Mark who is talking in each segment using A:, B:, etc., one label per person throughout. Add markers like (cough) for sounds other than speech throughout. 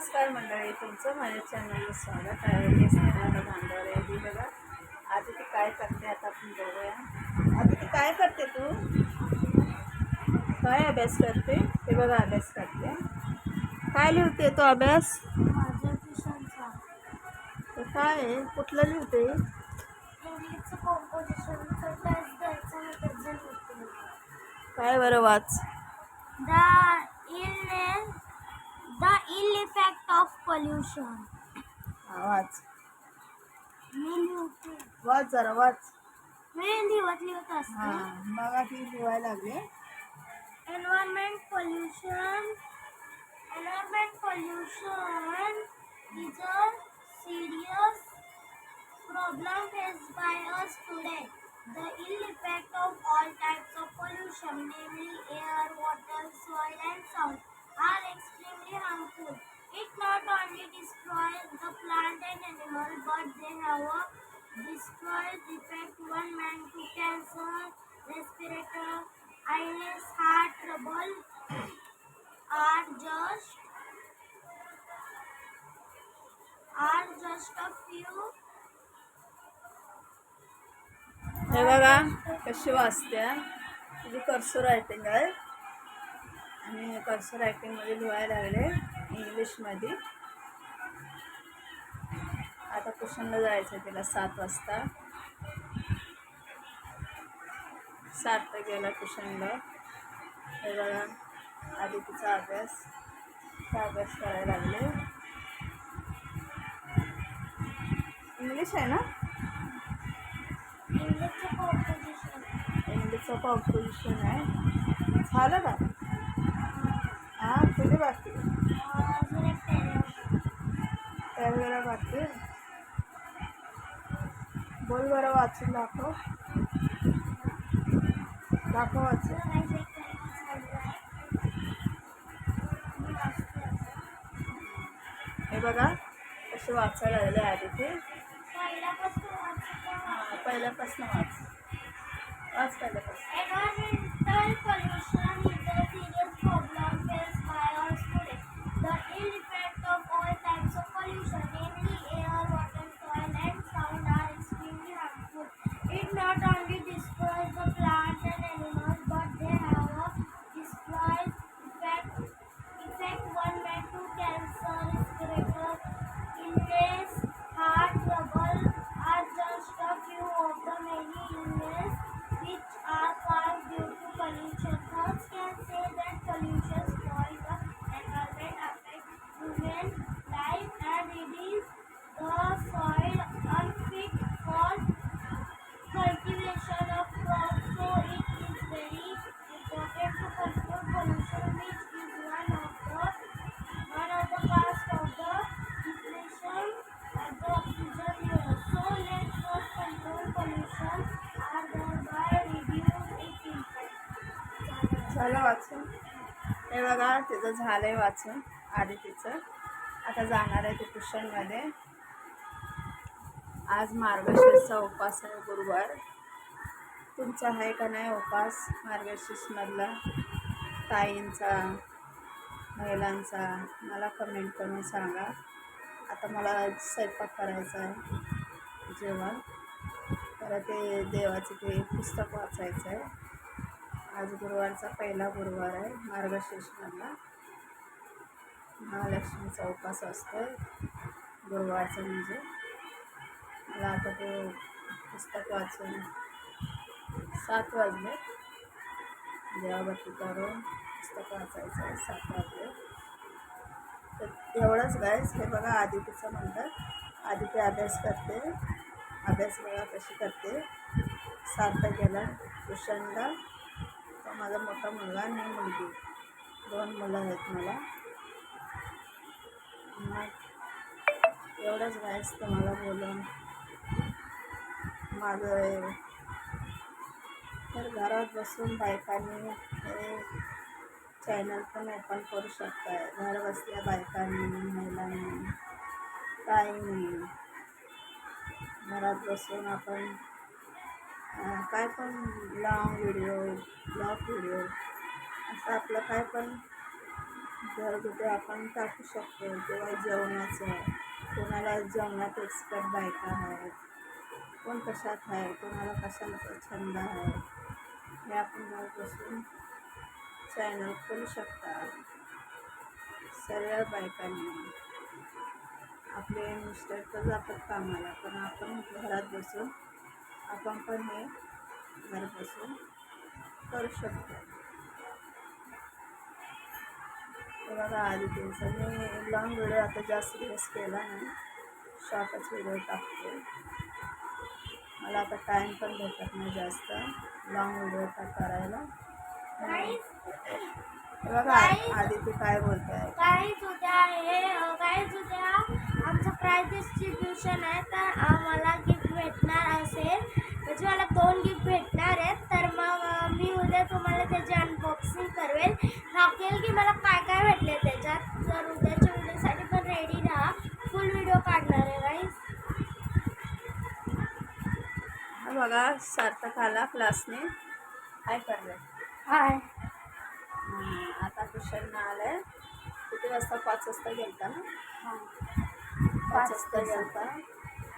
A: नमस्कार मंडळी तुमचं माझ्या चॅनलवर स्वागत आहे. मी स्नेहाला भांडवरे ही बघा आधी ती काय करते आता आपण बघूया. आधी ती काय करते तू? काय अभ्यास करते? ते बघा अभ्यास करते. काय लिहिते तो अभ्यास?
B: माझ्या ट्युशनचा.
A: ते काय आहे? कुठलं लिहिते. काय बरं वाच
B: the ill the ill effect of pollution
A: हा, वाच
B: मी लिहिते
A: वाच जरा वाच
B: मी लिहत लिहत असते
A: हां बघा ती लिहायला लागले
B: environment pollution environment pollution is a serious problem faced by us today the ill effect of all types of pollution namely air water soil and sound are extremely harmful it not only destroys the plant and animal but they have a destroys effect one man to cancer respirator illness, heart trouble are just are just a few
A: हे बघा कशी वाचत्या तुझी cursor writing आहे आणि cursor रायटिंगमध्ये लिहायला लागले इंग्लिशमध्ये. आता ट्युशनला जायचं आहे तिला सात वाजता. सात गेला ट्युशनला हे बघा आधी तिचा अभ्यास अभ्यास करायला लागले. इंग्लिश आहे ना?
B: इंग्लिशचं कॉम्पोजिशन
A: इंग्लिशचं कॉम्पोजिशन आहे. झालं का? हां तुझे बाकी
B: अजून एक
A: बाकी बोल बरं वाचून दाखव. दाखव वाचून. हे बघा कसे वाचायला लागले आधी ते.
B: पहिल्यापासून
A: पहिल्यापासून वाच. वाच पहिल्यापासून.
B: then time and it is the soil unfit for cultivation of crops. So it is very important to control pollution, which is one of the one of the cause of the depletion of the oxygen layer. So let's first control pollution and thereby reduce its impact.
A: চলো আচ্ছা এবার আর তেজা ঝালেও আছে আদি teacher आता जाणार आहे ते ट्युशनमध्ये आज मार्गशीर्षचा उपास आहे गुरुवार. तुमचा आहे का नाही उपास? मार्गशीर्षमधला ताईंचा महिलांचा मला कमेंट करून सांगा. आता मला स्वयंपाक करायचा आहे जेवण. तर ते देवाचे ते पुस्तक वाचायचं आहे. आज गुरुवारचा पहिला गुरुवार आहे मार्गशीर्षमधला. महालक्ष्मीचा उपास असतो गुरुवारचा म्हणजे. मला आता ते पुस्तक वाचून सात वाजले. देवाबत्ती करून पुस्तक वाचायचं आहे सात वाजले. तर एवढंच गायच हे बघा आदितीचं म्हणतात आदिती अभ्यास करते अभ्यास बघा कशी करते. सात गेला ट्युशनला तो माझा मोठा मुलगा आणि मुलगी. दोन मुलं आहेत मला. मग एवढंच गायस तुम्हाला बोलून. माझं तर घरात बसून बायकांनी हे चॅनल पण ओपन करू शकताय. घर बसल्या बायकांनी महिलांनी. ताईंनी घरात बसून आपण काय पण लॉंग व्हिडिओ ब्लॉग व्हिडिओ असं आपलं काय पण घरगुती आपण टाकू शकतो किंवा जेवणाचं कोणाला जेवणात एक्सपर्ट बायका आहेत कोण कशात आहे कोणाला कशाचा छंद आहे हे आपण घर बसून चॅनल खोलू शकता. सर्व बायकांनी. आपले मिस्टर तर जातात कामाला पण आपण घरात बसून आपण पण हे घर बसून करू शकतो. हे बघा आधी मी लॉंग व्हिडिओ आता जास्त दिवस केला नाही. शॉर्टच व्हिडिओ टाकते. मला आता टाईम पण भेटत नाही जास्त. लॉंग व्हिडिओ करायला. हे बघा आधी ते काय बोलते?
B: काहीच उद्या हे काहीच उद्या आमचं प्राईज डिस्ट्रीब्युशन आहे. तर आम्हाला गिफ्ट भेटणार असेल. म्हणजे मला दोन गिफ्ट भेटणार आहेत. तर मग मी उद्या तुम्हाला त्याची अनबॉक्सिंग करवेल दाखवेल की मला भेटले त्याच्यात. तर उद्याच्या व्हिडिओसाठी पण रेडी राहा फुल व्हिडिओ काढणार आहे गाईस
A: हा बघा सार्थक आला क्लासने काय करले
B: हाय
A: आता ट्युशननं आलाय. किती वाजता? पाच वाजता गेलता ना? पाच वाजता गेलता.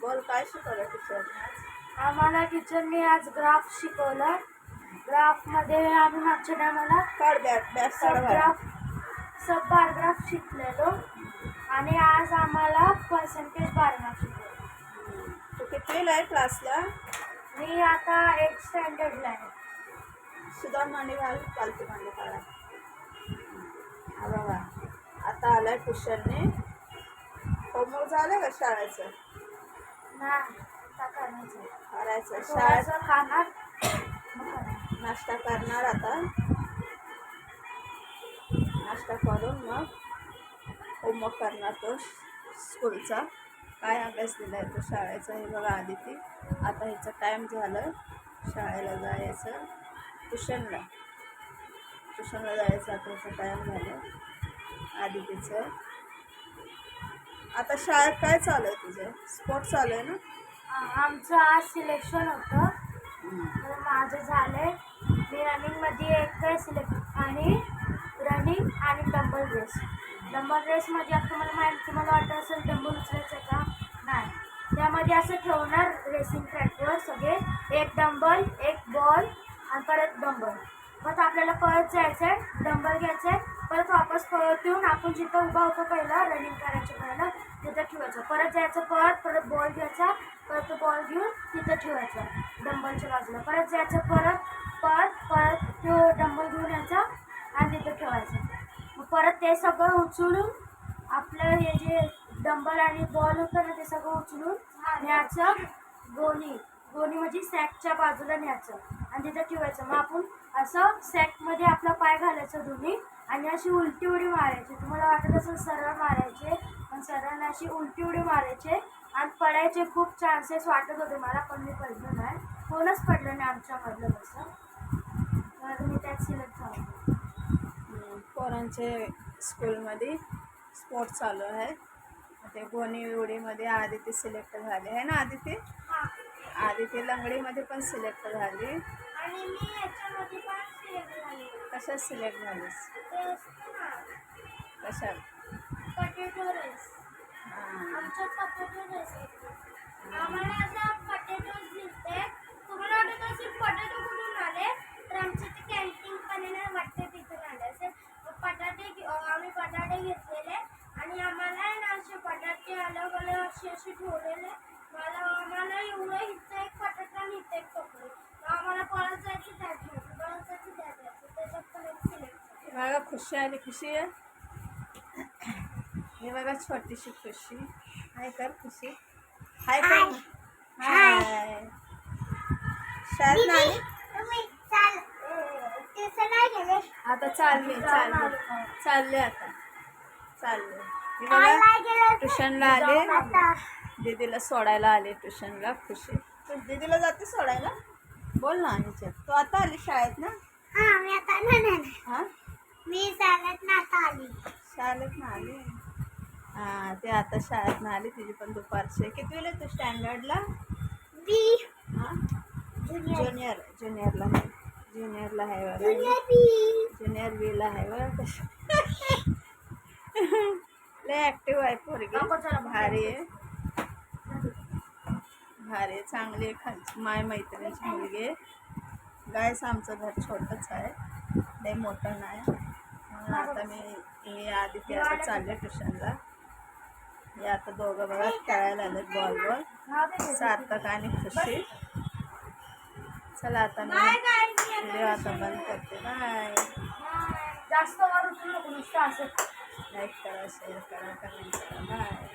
A: बोल काय शिकवलं टीचरने
B: आम्हाला टीचरने आज ग्राफ शिकवलं. ग्राफमध्ये आम्ही मागच्या टायमाला
A: काढ बाहेर.
B: सबग्राफ सब बारग्राफ शिकलेलो आणि आज आम्हाला पर्सेंटेज बारग्राफ शिकवलं
A: हम्म. तू कितवीला आहे क्लासला
B: मी आता एट स्टँडर्डला आहे.
A: सुधार मांडी घाल पालती मांडी काढा हा बघा. आता आलाय ट्युशनने होमवर्क झालं का शाळेचं?
B: नाही आता करायचं थोडंसं खाणार.
A: नाश्ता करणार आता. नाश्ता करून मग होमवर्क करणार तो स्कूलचा काय अभ्यास दिला आहे तो शाळेचा? हे बघा आधी ती आता ह्याचं टाईम झालं. शाळेला जायचं. ट्युशनला. ट्युशनला जायचं आता ह्याचं टाईम झालं. आधी तिचं आता शाळेत काय चालू आहे तुझं? स्पोर्ट चालू आहे ना?
B: आमचं आज सिलेक्शन होतं. माझं झालंय. मी रनिंगमध्ये एक सिलेक्ट आणि रनिंग आणि डंबल रेस डंबल रेसमध्ये आता तुम्हाला माहिती तुम्हाला वाटत असेल डंबल उचलायचं का? नाही. त्यामध्ये असं ठेवणार रेसिंग ट्रॅकवर सगळे. एक डंबल एक बॉल आणि परत डंबल मग आपल्याला परत जायचं आहे डंबल घ्यायचं आहे परत वापस परत येऊन आपण जिथं उभा होतो पहिला रनिंग करायचं पहिला तिथं ठेवायचं. परत जायचं परत परत बॉल घ्यायचा परत तो बॉल घेऊन तिथं ठेवायचा डंबलच्या बाजूला. परत जायचं परत परत परत तो डंबल परत ते सगळं उचलून आपलं हे जे डंबल आणि बॉल होतं ना ते सगळं उचलून न्यायचं. गोणी गोणी म्हणजे सॅकच्या बाजूला न्यायचं आणि तिथं ठेवायचं. मग आपण असं सॅकमध्ये आपला पाय घालायचं दोन्ही आणि अशी उलटी उडी मारायची. तुम्हाला वाटत असेल सरळ मारायचे पण सरळ अशी उलटी उडी मारायचे आणि पडायचे खूप चान्सेस वाटत होते. मला पण मी पडलो नाही. कोणच पडलं नाही आमच्यामधलं तसं. तर मी त्यात सिलेक्ट झालो.
A: पोरांचे स्कूलमध्ये स्पोर्ट चालू आहे. ते गोणी उडीमध्ये आदिती सिलेक्ट झाले आहे ना आदिती आदिती लंगडीमध्ये पण सिलेक्ट झाली. कशात सिलेक्ट झालीस? कशात?
B: पटेटो रेस
A: हां.
B: आमच्यात पटेटो रेस आम्हाला असं पटेटोज दिसते तुम्हाला वाटत असेल पटेटो कुठून आले? तर आमच्या ते कॅन्टीन पण आहे ना वाटते तिथून आले असेल मग पटाटे घे- अं, आम्ही पटाटे घेतलेले आणि आम्हाला आहे ना असे पटाटे अलग अलग असे असे ठेवलेले मला आम्हाला एवढं इथं एक पटाटा आणि इथं एक टोकरी मग आम्हाला पळत जायचं त्यात घ्यायचं पळत जायचं त्यात घ्यायचं त्याच्यात पण एक सिलेक्ट
A: बघा खुशी आली खुशी आहे. हे बघा छोटीशी खुशी. हाय कर खुशी. हाय कर. हाय. शाळेत
B: नाही गेले?
A: आता चालली चालली. चालले आता. चालले. हे बघा ट्युशनला आले. दीदीला सोडायला आले ट्युशनला. खुशी. तू दीदीला जाते सोडायला? बोल ना ह्याच्यात तू आता आली शाळेत ना?
B: हा मी आता नाही नाही.
A: हां?
B: मी शाळेत ना आली.
A: शाळेत ना आली? हां ते आता शाळेत ना आली. तुझी पण दुपारची. कितवीला आहे तू स्टँडर्डला?
B: बी.
A: हां?
B: ज्युनियर.
A: ज्युनियर. ज्युनियरला आहे. ज्युनियरला आहे बघा
B: ज्युनियर बी.
A: ज्युनियर बीला आहे कसं (laughs) लय ऍक्टिव्ह आहे पोरगी. भारी आहे भारी आहे. चांगली आहे. खालची माय मैत्रिणीची मुलगी आहे. गायस आमचं घर छोटंच आहे. लय मोठं नाही. आता मी आधी ते आता चालले ट्युशनला. हे आता दोघं बघा खेळायला आले बॉल बॉल. सार्थक आणि खुशी. चला आता मी व्हिडिओ आता बंद करते. बाय.
B: जास्त उचलू नको नुसतं असं.
A: लाईक करा शेअर करा कमेंट करा. बाय